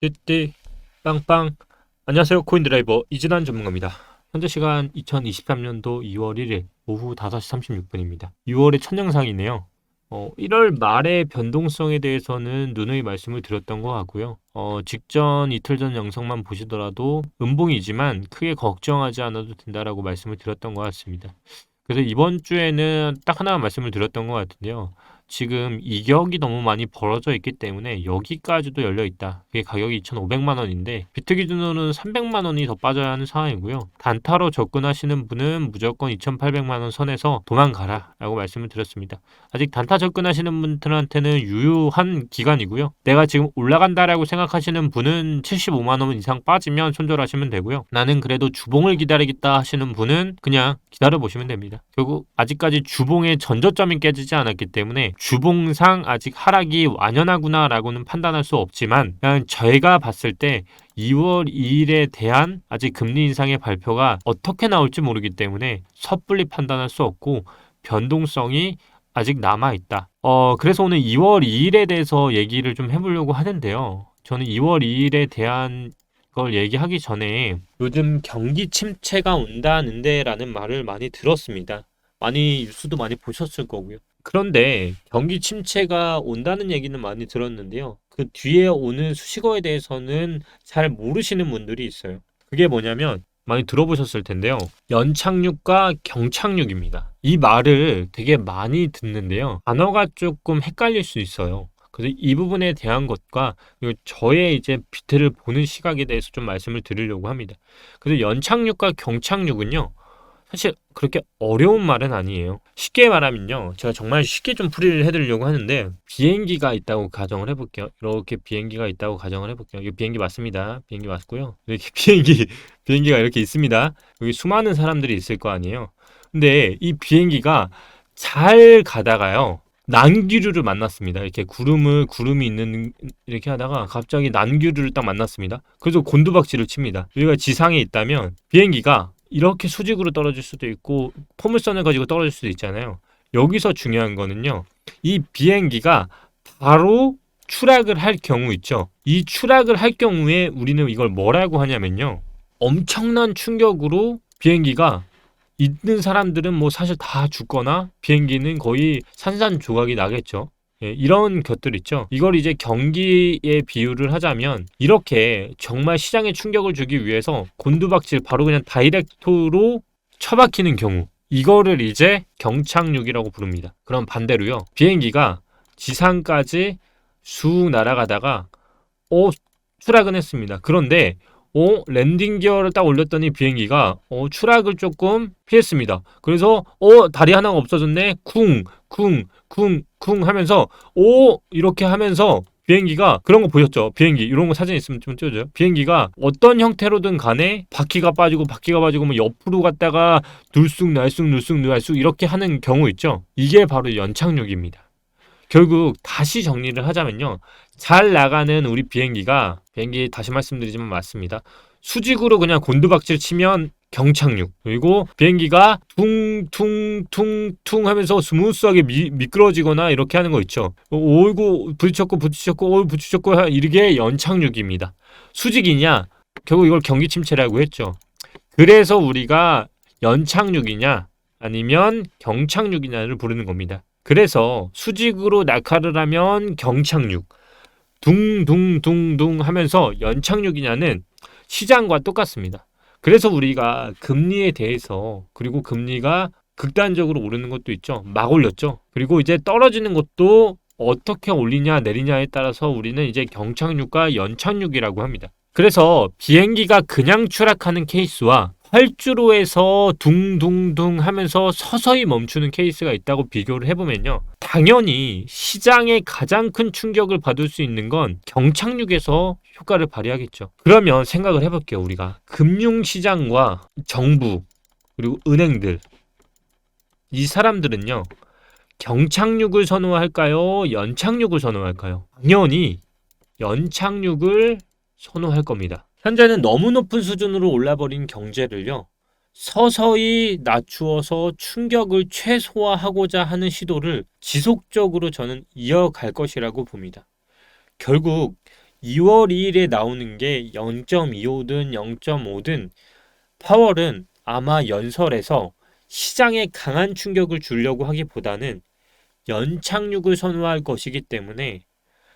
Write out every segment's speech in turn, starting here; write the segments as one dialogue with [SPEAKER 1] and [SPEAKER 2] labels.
[SPEAKER 1] 띠띠 빵빵 안녕하세요 코인드라이버 이진환 전문가입니다. 현재 시간 2023년도 2월 1일 오후 5시 36분입니다. 6월의 첫 영상이네요. 어, 1월 말의 변동성에 대해서는 누누이 말씀을 드렸던 것 같고요. 어, 직전 이틀 전 영상만 보시더라도 음봉이지만 크게 걱정하지 않아도 된다라고 말씀을 드렸던 것 같습니다. 그래서 이번 주에는 딱 하나 말씀을 드렸던 것 같은데요. 지금 이격이 너무 많이 벌어져 있기 때문에 여기까지도 열려 있다. 그게 가격이 2,500만 원인데 비트 기준으로는 300만 원이 더 빠져야 하는 상황이고요. 단타로 접근하시는 분은 무조건 2,800만 원 선에서 도망가라라고 말씀을 드렸습니다. 아직 단타 접근하시는 분들한테는 유효한 기간이고요. 내가 지금 올라간다라고 생각하시는 분은 75만 원 이상 빠지면 손절하시면 되고요. 나는 그래도 주봉을 기다리겠다 하시는 분은 그냥 기다려 보시면 됩니다. 결국 아직까지 주봉의 전저점이 깨지지 않았기 때문에 주봉상 아직 하락이 완연하구나라고는 판단할 수 없지만 그냥 저희가 봤을 때 2월 2일에 대한 아직 금리 인상의 발표가 어떻게 나올지 모르기 때문에 섣불리 판단할 수 없고 변동성이 아직 남아 있다. 어 그래서 오늘 2월 2일에 대해서 얘기를 좀 해보려고 하는데요. 저는 2월 2일에 대한 걸 얘기하기 전에 요즘 경기 침체가 온다는데라는 말을 많이 들었습니다. 많이 뉴스도 많이 보셨을 거고요. 그런데 경기 침체가 온다는 얘기는 많이 들었는데요. 그 뒤에 오는 수식어에 대해서는 잘 모르시는 분들이 있어요. 그게 뭐냐면 많이 들어보셨을 텐데요. 연착륙과 경착륙입니다. 이 말을 되게 많이 듣는데요. 단어가 조금 헷갈릴 수 있어요. 그래서 이 부분에 대한 것과 저의 이제 비트를 보는 시각에 대해서 좀 말씀을 드리려고 합니다. 그래서 연착륙과 경착륙은요. 사실 그렇게 어려운 말은 아니에요. 쉽게 말하면요. 제가 정말 쉽게 좀 풀이를 해드리려고 하는데 비행기가 있다고 가정을 해볼게요. 이렇게 비행기가 있다고 가정을 해볼게요. 이 비행기 맞습니다. 비행기 맞고요. 이렇게 비행기 비행기가 이렇게 있습니다. 여기 수많은 사람들이 있을 거 아니에요. 근데 이 비행기가 잘 가다가요. 난기류를 만났습니다. 이렇게 구름을 구름이 있는 이렇게 하다가 갑자기 난기류를 딱 만났습니다. 그래서 곤두박질을 칩니다. 여기가 지상에 있다면 비행기가 이렇게 수직으로 떨어질 수도 있고 포물선을 가지고 떨어질 수도 있잖아요. 여기서 중요한 거는요. 이 비행기가 바로 추락을 할 경우 있죠. 이 추락을 할 경우에 우리는 이걸 뭐라고 하냐면요. 엄청난 충격으로 비행기가 있는 사람들은 뭐 사실 다 죽거나 비행기는 거의 산산조각이 나겠죠. 예, 이런 것들 있죠. 이걸 이제 경기에 비유를 하자면 이렇게 정말 시장에 충격을 주기 위해서 곤두박질 바로 그냥 다이렉트로 처박히는 경우 이거를 이제 경착륙이라고 부릅니다. 그럼 반대로요. 비행기가 지상까지 쑥 날아가다가 어 추락은 했습니다. 그런데 어, 랜딩 기어를 딱 올렸더니 비행기가 어, 추락을 조금 피했습니다. 그래서 어, 다리 하나가 없어졌네. 쿵, 쿵, 쿵, 쿵 하면서 오 이렇게 하면서 비행기가 그런 거 보셨죠? 비행기 이런 거 사진 있으면 좀 찍어줘요. 비행기가 어떤 형태로든 간에 바퀴가 빠지고 바퀴가 빠지고 뭐 옆으로 갔다가 들쑥 날쑥 늘쑥 날쑥 이렇게 하는 경우 있죠. 이게 바로 연착륙입니다. 결국 다시 정리를 하자면요. 잘 나가는 우리 비행기가 비행기 다시 말씀드리지만 맞습니다. 수직으로 그냥 곤두박질 치면 경착륙 그리고 비행기가 퉁퉁퉁퉁 하면서 스무스하게 미, 미끄러지거나 이렇게 하는 거 있죠. 오이고 부딪혔고 부딪혔고 오이 부딪혔고 이게 연착륙입니다. 수직이냐 결국 이걸 경기 침체라고 했죠. 그래서 우리가 연착륙이냐 아니면 경착륙이냐를 부르는 겁니다. 그래서 수직으로 낙하를 하면 경착륙 둥둥둥둥 하면서 연착륙이냐는 시장과 똑같습니다. 그래서 우리가 금리에 대해서 그리고 금리가 극단적으로 오르는 것도 있죠. 막 올렸죠. 그리고 이제 떨어지는 것도 어떻게 올리냐 내리냐에 따라서 우리는 이제 경착륙과 연착륙이라고 합니다. 그래서 비행기가 그냥 추락하는 케이스와 활주로에서 둥둥둥 하면서 서서히 멈추는 케이스가 있다고 비교를 해보면요. 당연히 시장에 가장 큰 충격을 받을 수 있는 건 경착륙에서 효과를 발휘하겠죠. 그러면 생각을 해볼게요, 우리가. 금융시장과 정부, 그리고 은행들. 이 사람들은요, 경착륙을 선호할까요? 연착륙을 선호할까요? 당연히 연착륙을 선호할 겁니다. 현재는 너무 높은 수준으로 올라버린 경제를요. 서서히 낮추어서 충격을 최소화하고자 하는 시도를 지속적으로 저는 이어갈 것이라고 봅니다. 결국 2월 2일에 나오는 게 0.25든 0.5든 파월은 아마 연설에서 시장에 강한 충격을 주려고 하기보다는 연착륙을 선호할 것이기 때문에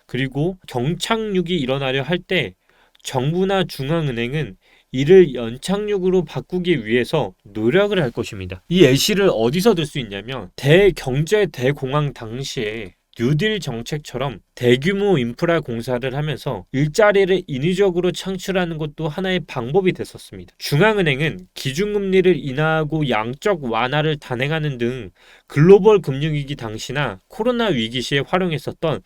[SPEAKER 1] 그리고 경착륙이 일어나려 할 때 정부나 중앙은행은 이를 연착륙으로 바꾸기 위해서 노력을 할 것입니다. 이 예시를 어디서 들 수 있냐면 대경제 대공황 당시에 뉴딜 정책처럼 대규모 인프라 공사를 하면서 일자리를 인위적으로 창출하는 것도 하나의 방법이 됐었습니다. 중앙은행은 기준금리를 인하하고 양적 완화를 단행하는 등 글로벌 금융위기 당시나 코로나 위기 시에 활용했었던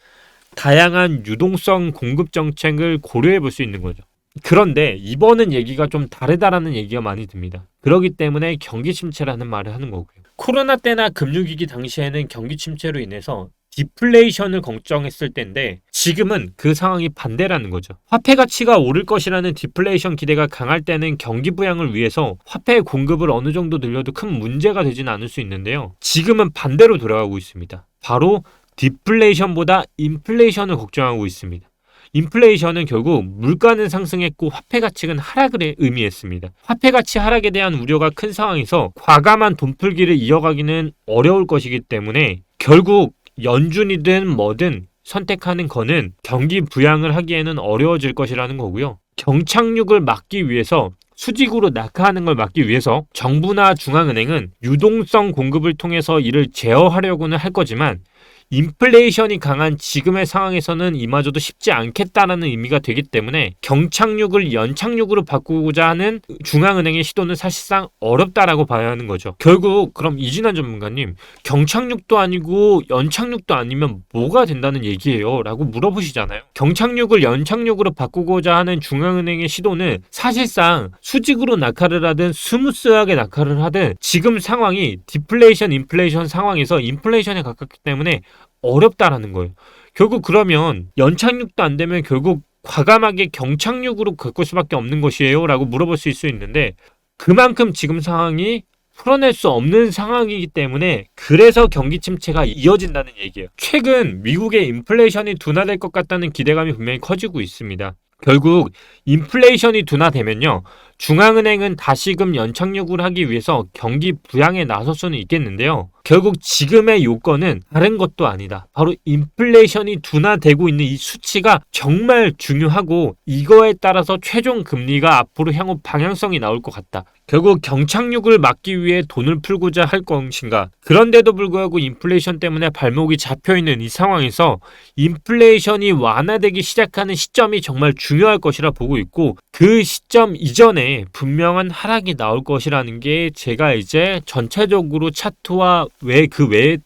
[SPEAKER 1] 다양한 유동성 공급 정책을 고려해 볼 수 있는 거죠. 그런데 이번은 얘기가 좀 다르다라는 얘기가 많이 듭니다. 그렇기 때문에 경기 침체라는 말을 하는 거고요. 코로나 때나 금융위기 당시에는 경기 침체로 인해서 디플레이션을 걱정했을 때인데 지금은 그 상황이 반대라는 거죠. 화폐 가치가 오를 것이라는 디플레이션 기대가 강할 때는 경기 부양을 위해서 화폐 공급을 어느 정도 늘려도 큰 문제가 되지는 않을 수 있는데요. 지금은 반대로 돌아가고 있습니다. 바로 디플레이션보다 인플레이션을 걱정하고 있습니다. 인플레이션은 결국 물가는 상승했고 화폐 가치는 하락을 의미했습니다. 화폐 가치 하락에 대한 우려가 큰 상황에서 과감한 돈풀기를 이어가기는 어려울 것이기 때문에 결국 연준이든 뭐든 선택하는 거는 경기 부양을 하기에는 어려워질 것이라는 거고요. 경착륙을 막기 위해서 수직으로 낙하하는 걸 막기 위해서 정부나 중앙은행은 유동성 공급을 통해서 이를 제어하려고는 할 거지만 인플레이션이 강한 지금의 상황에서는 이마저도 쉽지 않겠다라는 의미가 되기 때문에 경착륙을 연착륙으로 바꾸고자 하는 중앙은행의 시도는 사실상 어렵다라고 봐야 하는 거죠. 결국 그럼 이진환 전문가님 경착륙도 아니고 연착륙도 아니면 뭐가 된다는 얘기예요? 라고 물어보시잖아요. 경착륙을 연착륙으로 바꾸고자 하는 중앙은행의 시도는 사실상 수직으로 낙하를 하든 스무스하게 낙하를 하든 지금 상황이 디플레이션 인플레이션 상황에서 인플레이션에 가깝기 때문에 어렵다라는 거예요. 결국 그러면 연착륙도 안 되면 결국 과감하게 경착륙으로 바꿀 수밖에 없는 것이에요 라고 물어볼 수 있을 수 있는데 그만큼 지금 상황이 풀어낼 수 없는 상황이기 때문에 그래서 경기 침체가 이어진다는 얘기예요. 최근 미국의 인플레이션이 둔화될 것 같다는 기대감이 분명히 커지고 있습니다. 결국 인플레이션이 둔화되면요. 중앙은행은 다시금 연착륙을 하기 위해서 경기 부양에 나설 수는 있겠는데요. 결국 지금의 요건은 다른 것도 아니다. 바로 인플레이션이 둔화되고 있는 이 수치가 정말 중요하고 이거에 따라서 최종 금리가 앞으로 향후 방향성이 나올 것 같다. 결국 경착륙을 막기 위해 돈을 풀고자 할 것인가. 그런데도 불구하고 인플레이션 때문에 발목이 잡혀 있는 이 상황에서 인플레이션이 완화되기 시작하는 시점이 정말 중요할 것이라 보고 있고 그 시점 이전에 분명한 하락이 나올 것이라는 게 제가 이제 전체적으로 차트와 왜 그 외의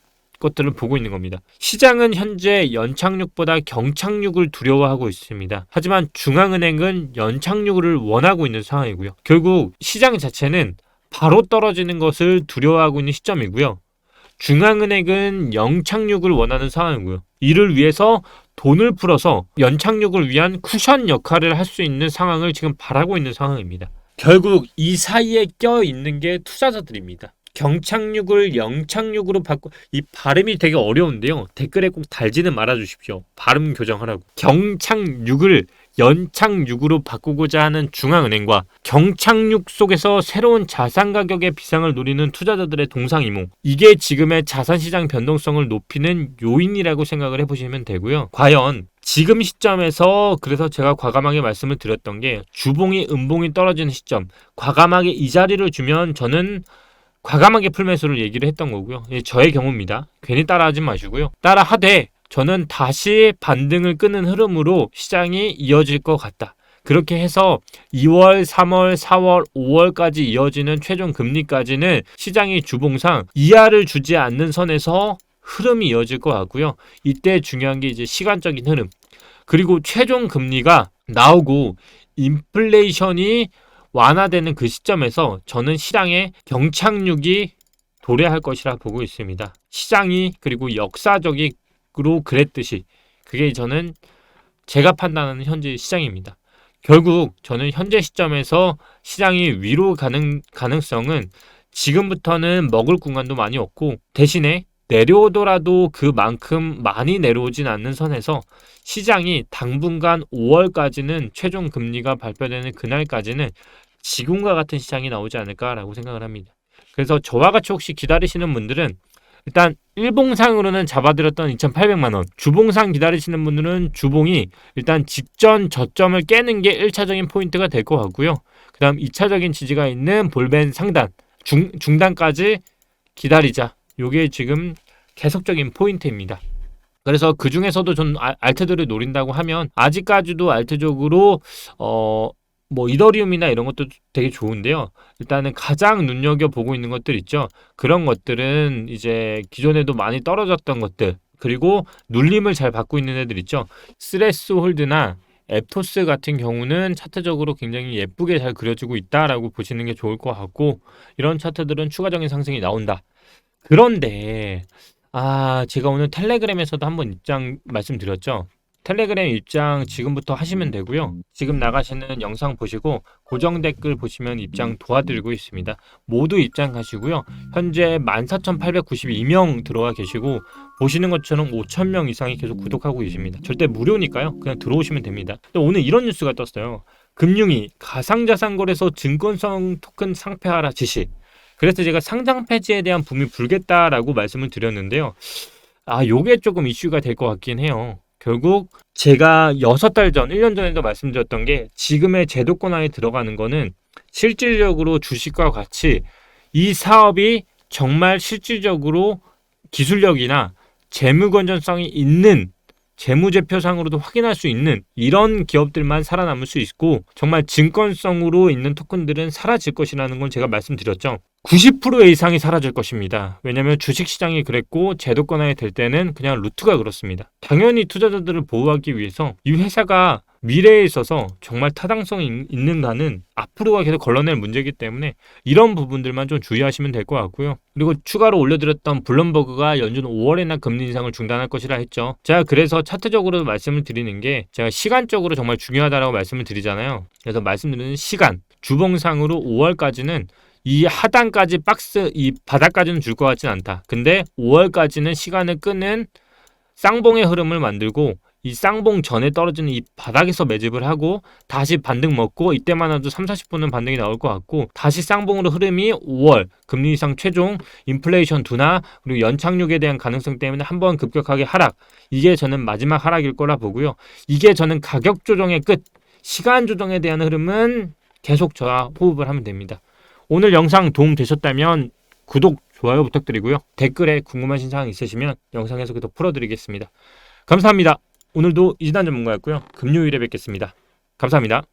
[SPEAKER 1] 것들을 보고 있는 겁니다. 시장은 현재 연착륙보다 경착륙을 두려워하고 있습니다. 하지만 중앙은행은 연착륙을 원하고 있는 상황이고요. 결국 시장 자체는 바로 떨어지는 것을 두려워하고 있는 시점이고요. 중앙은행은 영착륙을 원하는 상황이고요. 이를 위해서 돈을 풀어서 연착륙을 위한 쿠션 역할을 할 수 있는 상황을 지금 바라고 있는 상황입니다. 결국 이 사이에 껴 있는 게 투자자들입니다. 경착륙을 영착륙으로 바꿔 이 발음이 되게 어려운데요. 댓글에 꼭 달지는 말아 주십시오. 발음 교정하라고. 경착륙을 연착륙으로 바꾸고자 하는 중앙은행과 경착륙 속에서 새로운 자산 가격의 비상을 노리는 투자자들의 동상이몽. 이게 지금의 자산 시장 변동성을 높이는 요인이라고 생각을 해 보시면 되고요. 과연 지금 시점에서 그래서 제가 과감하게 말씀을 드렸던 게 주봉이 음봉이 떨어지는 시점, 과감하게 이 자리를 주면 저는 과감하게 풀매수를 얘기를 했던 거고요. 예, 저의 경우입니다. 괜히 따라하지 마시고요. 따라하되 저는 다시 반등을 끄는 흐름으로 시장이 이어질 것 같다. 그렇게 해서 2월, 3월, 4월, 5월까지 이어지는 최종 금리까지는 시장의 주봉상 이하를 주지 않는 선에서 흐름이 이어질 것 같고요. 이때 중요한 게 이제 시간적인 흐름. 그리고 최종 금리가 나오고 인플레이션이 완화되는 그 시점에서 저는 시장의 경착륙이 도래할 것이라 보고 있습니다. 시장이 그리고 역사적으로 그랬듯이 그게 저는 제가 판단하는 현재 시장입니다. 결국 저는 현재 시점에서 시장이 위로 가는 가능성은 지금부터는 먹을 공간도 많이 없고 대신에 내려오더라도 그만큼 많이 내려오진 않는 선에서 시장이 당분간 5월까지는 최종 금리가 발표되는 그날까지는 지금과 같은 시장이 나오지 않을까라고 생각을 합니다. 그래서 저와 같이 혹시 기다리시는 분들은 일단 일봉상으로는 잡아들였던 2,800만 원, 주봉상 기다리시는 분들은 주봉이 일단 직전 저점을 깨는 게 1차적인 포인트가 될 것 같고요. 그다음 2차적인 지지가 있는 볼벤 상단, 중 중단까지 기다리자. 요게 지금 계속적인 포인트입니다. 그래서 그 중에서도 전 알- 알트들을 노린다고 하면 아직까지도 알트적으로 어 뭐 이더리움이나 이런 것도 되게 좋은데요. 일단은 가장 눈여겨 보고 있는 것들 있죠. 그런 것들은 이제 기존에도 많이 떨어졌던 것들 그리고 눌림을 잘 받고 있는 애들 있죠. 스레스 홀드나 앱토스 같은 경우는 차트적으로 굉장히 예쁘게 잘 그려지고 있다라고 보시는 게 좋을 것 같고 이런 차트들은 추가적인 상승이 나온다. 그런데 아 제가 오늘 텔레그램에서도 한번 입장 말씀드렸죠. 텔레그램 입장 지금부터 하시면 되고요. 지금 나가시는 영상 보시고 고정 댓글 보시면 입장 도와드리고 있습니다. 모두 입장하시고요. 현재 14,892명 들어와 계시고 보시는 것처럼 5,000명 이상이 계속 구독하고 계십니다. 절대 무료니까요. 그냥 들어오시면 됩니다. 오늘 이런 뉴스가 떴어요. 금융위 가상자산 거래소 증권성 토큰 상폐하라 지시. 그래서 제가 상장 폐지에 대한 붐이 불겠다라고 말씀을 드렸는데요. 아, 요게 조금 이슈가 될 것 같긴 해요. 결국 제가 6달 전, 1년 전에도 말씀드렸던 게 지금의 제도권 안에 들어가는 거는 실질적으로 주식과 같이 이 사업이 정말 실질적으로 기술력이나 재무 건전성이 있는 재무제표상으로도 확인할 수 있는 이런 기업들만 살아남을 수 있고 정말 증권성으로 있는 토큰들은 사라질 것이라는 걸 제가 말씀드렸죠. 90% 이상이 사라질 것입니다. 왜냐하면 주식시장이 그랬고 제도권화에 될 때는 그냥 루트가 그렇습니다. 당연히 투자자들을 보호하기 위해서 이 회사가 미래에 있어서 정말 타당성이 있- 있는가는 앞으로가 계속 걸러낼 문제이기 때문에 이런 부분들만 좀 주의하시면 될 것 같고요. 그리고 추가로 올려드렸던 블룸버그가 연준 5월에나 금리 인상을 중단할 것이라 했죠. 제가 그래서 차트적으로 말씀을 드리는 게 제가 시간적으로 정말 중요하다라고 말씀을 드리잖아요. 그래서 말씀드리는 시간, 주봉상으로 5월까지는 이 하단까지 박스 이 바닥까지는 줄 것 같진 않다. 근데 5월까지는 시간을 끄는 쌍봉의 흐름을 만들고 이 쌍봉 전에 떨어지는 이 바닥에서 매집을 하고 다시 반등 먹고 이때만 해도 3, 40분은 반등이 나올 것 같고 다시 쌍봉으로 흐름이 5월 금리 인상 최종 인플레이션 둔화 그리고 연착륙에 대한 가능성 때문에 한 번 급격하게 하락 이게 저는 마지막 하락일 거라 보고요. 이게 저는 가격 조정의 끝 시간 조정에 대한 흐름은 계속 저와 호흡을 하면 됩니다. 오늘 영상 도움 되셨다면 구독, 좋아요 부탁드리고요. 댓글에 궁금하신 사항 있으시면 영상에서 계속 풀어드리겠습니다. 감사합니다. 오늘도 이진환 전문가였고요. 금요일에 뵙겠습니다. 감사합니다.